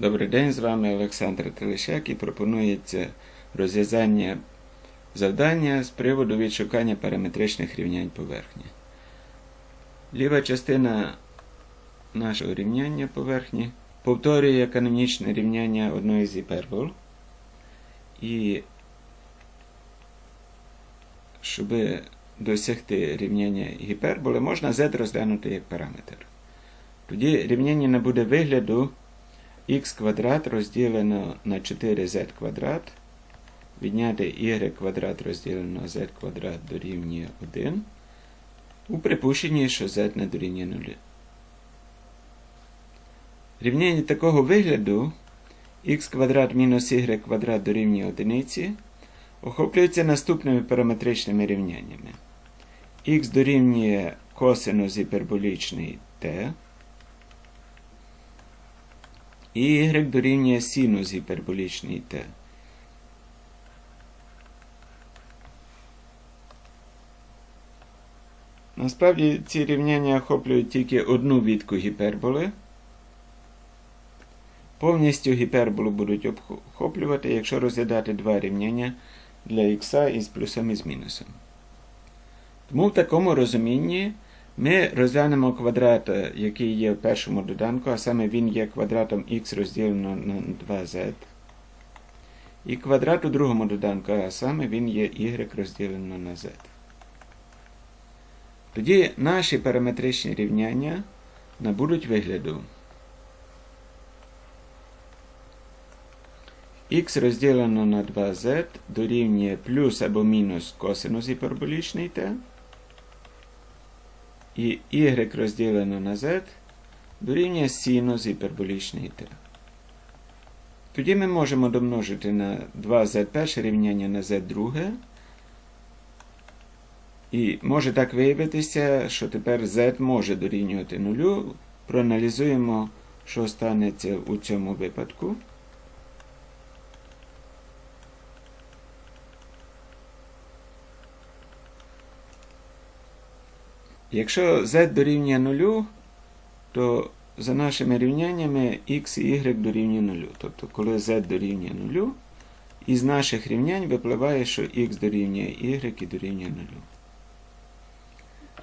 Добрий день, з вами Олександр Телещак і пропонується розв'язання завдання з приводу відшукання параметричних рівнянь поверхні. Ліва частина нашого рівняння поверхні повторює канонічне рівняння одної з гіпербол. І щоб досягти рівняння гіперболи, можна z розглянути як параметр. Тоді рівняння набуде вигляду х квадрат розділено на 4z квадрат, відняти y квадрат розділено на z квадрат дорівнює 1, у припущенні, що z не дорівнює 0. Рівняння такого вигляду х квадрат мінус y квадрат дорівнює 1 охоплюється наступними параметричними рівняннями. х дорівнює косинус гіперболічний t, і y дорівнює синус гіперболічний t. Насправді ці рівняння охоплюють тільки одну відку гіперболи. Повністю гіперболу будуть охоплювати, якщо розглядати два рівняння для х із плюсом і з мінусом. Тому в такому розумінні ми розглянемо квадрат, який є в першому доданку, а саме він є квадратом х розділено на 2z. І квадрат у другому доданку, а саме він є y розділено на z. Тоді наші параметричні рівняння набудуть вигляду х розділено на 2z дорівнює плюс або мінус косинус гіперболічний t, і y розділено на z дорівнює синус гіперболічний t. Тоді ми можемо домножити на 2z перше рівняння на z друге. І може так виявитися, що тепер z може дорівнювати нулю. Проаналізуємо, що станеться у цьому випадку. Якщо z дорівнює нулю, то за нашими рівняннями x і y дорівнює нулю. Тобто, коли z дорівнює нулю, із наших рівнянь випливає, що x дорівнює y і дорівнює нулю.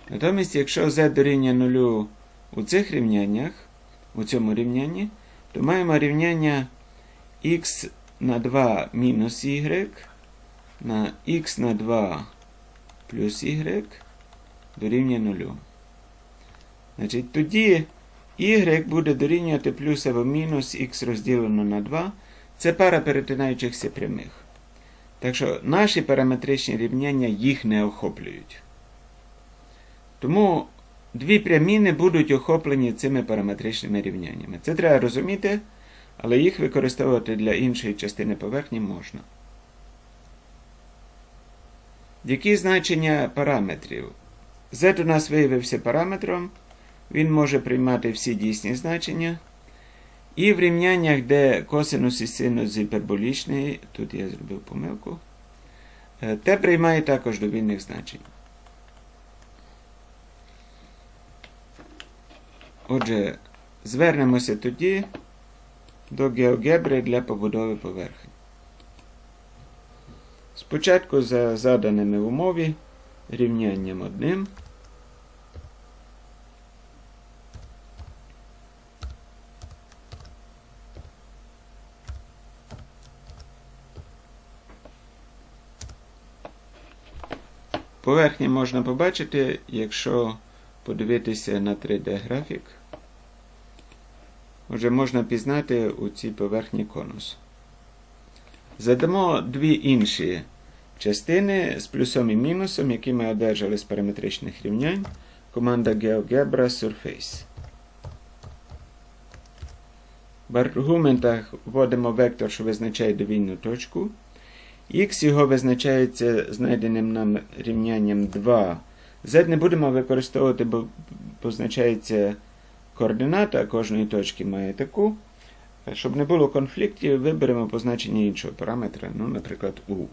Натомість, якщо z дорівнює нулю у цих рівняннях, у цьому рівнянні, то маємо рівняння x на 2 мінус y на x на 2 плюс y дорівнює 0. Значить, тоді y буде дорівнювати плюс або мінус х розділено на 2. Це пара перетинаючихся прямих. Так що наші параметричні рівняння їх не охоплюють. Тому дві прямі не будуть охоплені цими параметричними рівняннями. Це треба розуміти, але їх використовувати для іншої частини поверхні можна. Які значення параметрів? Z у нас виявився параметром, він може приймати всі дійсні значення. І в рівняннях, де косинус і синус гіперболічний, тут я зробив помилку, те приймає також довільних значень. Отже, звернемося тоді до геогебри для побудови поверхні. Спочатку за заданими умові рівнянням одним. Поверхні можна побачити, якщо подивитися на 3D-графік. Отже, можна пізнати у цій поверхні конус. Задамо дві інші частини з плюсом і мінусом, які ми одержали з параметричних рівнянь. Команда GeoGebra Surface. В аргументах вводимо вектор, що визначає довільну точку. Х його визначається знайденим нам рівнянням 2. Z не будемо використовувати, бо позначається координата кожної точки має таку. Щоб не було конфліктів, виберемо позначення іншого параметра, ну, наприклад, U.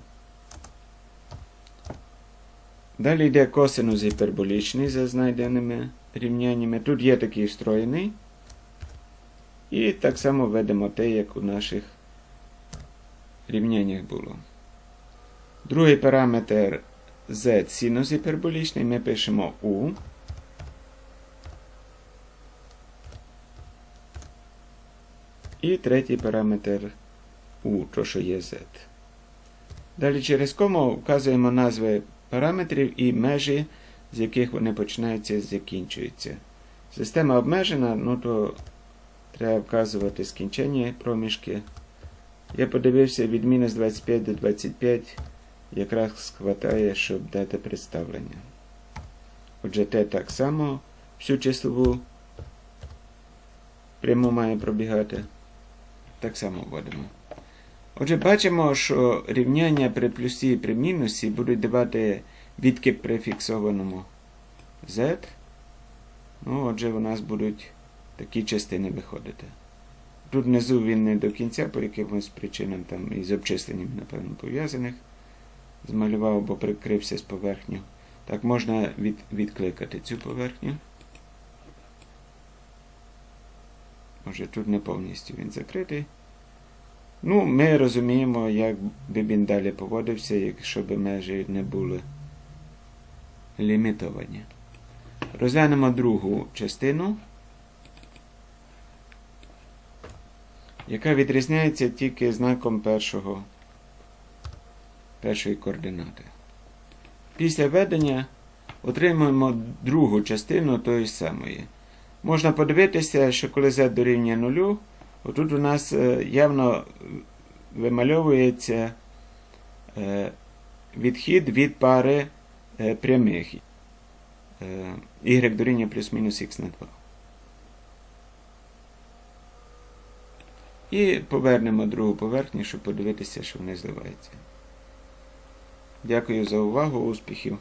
Далі йде косинус гіперболічний за знайденими рівняннями. Тут є такий встроєний. І так само введемо те, як у наших рівняннях було. Другий параметр z синус гіперболічний ми пишемо u. І третій параметр u, то що є z. Далі через кому вказуємо назви параметрів і межі, з яких вони починаються і закінчуються. Система обмежена, ну то треба вказувати скінчення проміжки. Я подивився від мінус 25 до 25, якраз хватає, щоб дати представлення. Отже, те так само всю числову пряму має пробігати. Так само вводимо. Отже, бачимо, що рівняння при плюсі і при мінусі будуть давати відкип при фіксованому z. Ну, отже, у нас будуть такі частини виходити. Тут внизу він не до кінця, по якимось причинам там із обчисленням, напевно, пов'язаних. Змалював, бо прикрився з поверхню. Так можна від, відкликати цю поверхню. Може, тут не повністю він закритий. Ну, ми розуміємо, як би він далі поводився, якщо б межі не були лімітовані. Розглянемо другу частину, яка відрізняється тільки знаком першого, першої координати. Після введення отримуємо другу частину тої самої. Можна подивитися, що коли z дорівнює нулю, отут у нас е, явно вимальовується е, відхід від пари е, прямих y дорівнює плюс-мінус х на 2. І повернемо другу поверхню, щоб подивитися, що вони зливаються. Дякую за увагу, успіхів!